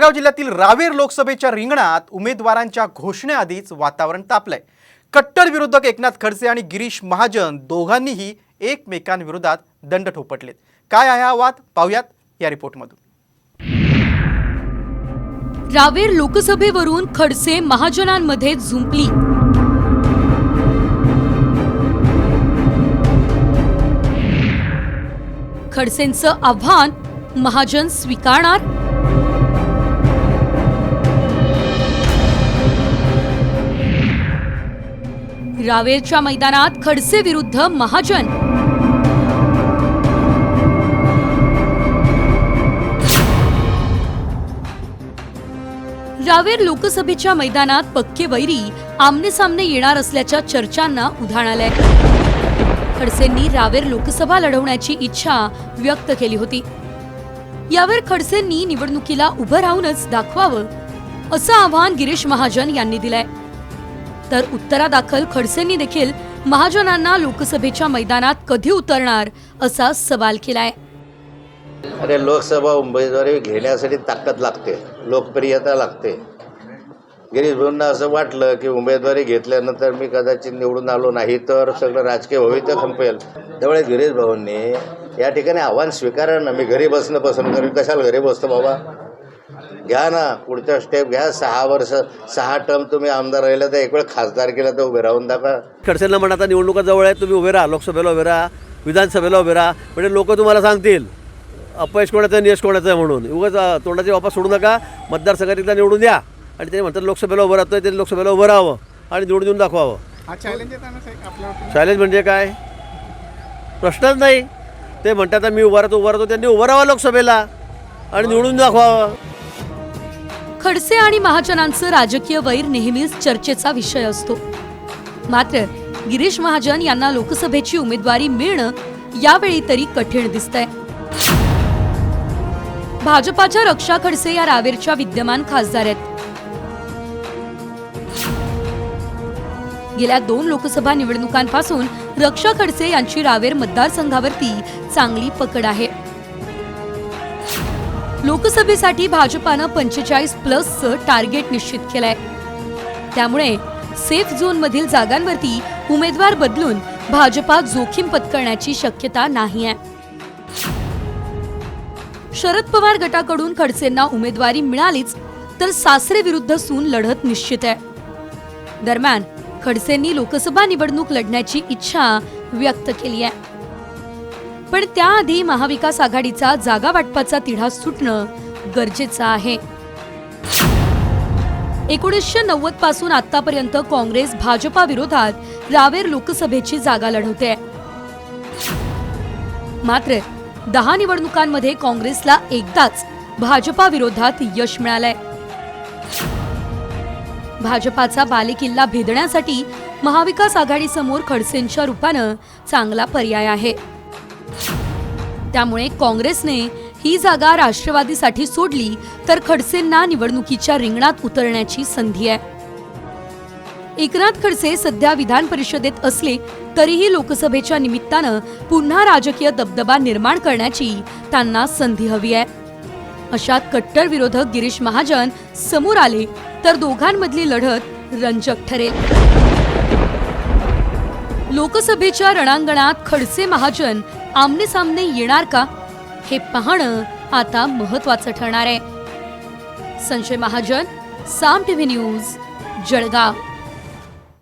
जळगाव जिल्ह्यातील रावेर लोकसभेच्या रिंगणात उमेदवारांच्या घोषणेआधीच वातावरण तापलंय. कट्टर विरोधक एकनाथ खडसे आणि गिरीश महाजन दोघांनीही एकमेकांविरोधात दंड ठोपटलेत. काय आहे हा वाद? पाहुयात या रिपोर्टमधून. रावेर लोकसभेवरून खडसे महाजनांमध्ये झुंपली. खडसेंचं आव्हान महाजन स्वीकारणार? रावेरच्या मैदानात खडसे विरुद्ध महाजन. रावेर लोकसभेच्या मैदानात पक्के वैरी आमने सामने येणार असल्याच्या चर्चांना उधाण आलंय खडसेंनी रावेर लोकसभा लढवण्याची इच्छा व्यक्त केली होती. यावर खडसेंनी निवडणुकीला उभं राहूनच दाखवावं असं आव्हान गिरीश महाजन यांनी दिलंय. तर उत्तरादाखल खडसेंनी देखील महाजनांना लोकसभेच्या मैदानात कधी उतरणार असा सवाल केलाय. अरे लोकसभा उमेदवारी घेण्यासाठी ताकद लागते लोकप्रियता लागते. गिरीश भाऊंना असं वाटलं की उमेदवारी घेतल्यानंतर मी कदाचित निवडून आलो नाही तर सगळं राजकीय भविष्य खंपेल त्यामुळे गिरीश भाऊंनी या ठिकाणी आव्हान स्वीकारा ना मी घरी बसणं पसंत करेन. कशाला घरी बसतो बाबा? घ्या ना पुढच्या स्टेप घ्या. सहा वर्ष सहा टर्म तुम्ही आमदार राहिला तर एक वेळ खासदार केला तर उभे राहून दाखवा. खडसेंना म्हणा आता निवडणुका जवळ आहेत तुम्ही उभे राहा लोकसभेला उभे राहा विधानसभेला उभे राहा. म्हणजे लोक तुम्हाला सांगतील अपयश कोणाचं आहे नियश कोणाचं आहे म्हणून. उगाच तोंडाची वापस सोडू नका मतदारसंघात एकदा निवडून द्या. आणि ते म्हणतात लोकसभेला उभं राहतोय ते लोकसभेला उभं राहावं आणि निवडून देऊन दाखवावं. हा चॅलेंज म्हणजे काय? प्रश्नच नाही. ते म्हणतात आता मी उभा राहतो उभा राहतो त्यांनी उभं राहावं लोकसभेला आणि निवडून दाखवावं. खडसे आणि महाजनांचं राजकीय वैर नेहमीच चर्चेचा विषय असतो. मात्र गिरीश महाजन यांना लोकसभेची उमेदवारी मिळणं यावेळी तरी कठीण दिसतंय. भाजपाच्या रक्षा खडसे या रावेरच्या विद्यमान खासदार आहेत. गेल्या दोन लोकसभा निवडणुकांपासून रक्षा खडसे यांची रावेर मतदारसंघावरती चांगली पकड आहे. लोकसभेसाठी भाजपानं पंचेचाळीस प्लसचं टार्गेट निश्चित केलंय. त्यामुळे सेफ झोनमधील जागांवरती उमेदवार बदलून भाजपा जोखीम पत्करण्याची शक्यता नाही आहे शरद पवार गटाकडून खडसेंना उमेदवारी मिळालीच तर सासरे विरुद्ध सून लढत निश्चित आहे. दरम्यान खडसेंनी लोकसभा निवडणूक लढण्याची इच्छा व्यक्त केली आहे. पण त्याआधी महाविकास आघाडीचा जागा वाटपाचा तिढा सुटणं गरजेचं आहे. एकोणीसशे नव्वदपासून आतापर्यंत काँग्रेस भाजपा विरोधात रावेर लोकसभेची जागा लढवते मात्र दहा निवडणुकांमध्ये काँग्रेसला एकदाच भाजपा विरोधात यश मिळालंय. भाजपाचा बालेकिल्ला भेदण्यासाठी महाविकास आघाडीसमोर खडसेंच्या रूपानं चांगला पर्याय आहे. त्यामुळे काँग्रेसने ही जागा राष्ट्रवादीसाठी सोडली तर खडसेंना निवडणुकीच्या रिंगणात उतरण्याची संधी आहे. एकनाथ खडसे सध्या विधान परिषदेत असले तरीही लोकसभेच्या निमित्तानं पुन्हा राजकीय दबदबा निर्माण करण्याची त्यांना संधी हवी आहे. अशात कट्टर विरोधक गिरीश महाजन समोर आले तर दोघांमधली लढत रंजक ठरेल. लोकसभेच्या रणांगणात खडसे महाजन आमने सामने येणार का? हे पाहणं आता महत्वाचं ठरणार आहे. Sanjay Mahajan Saam TV news Jalgaon.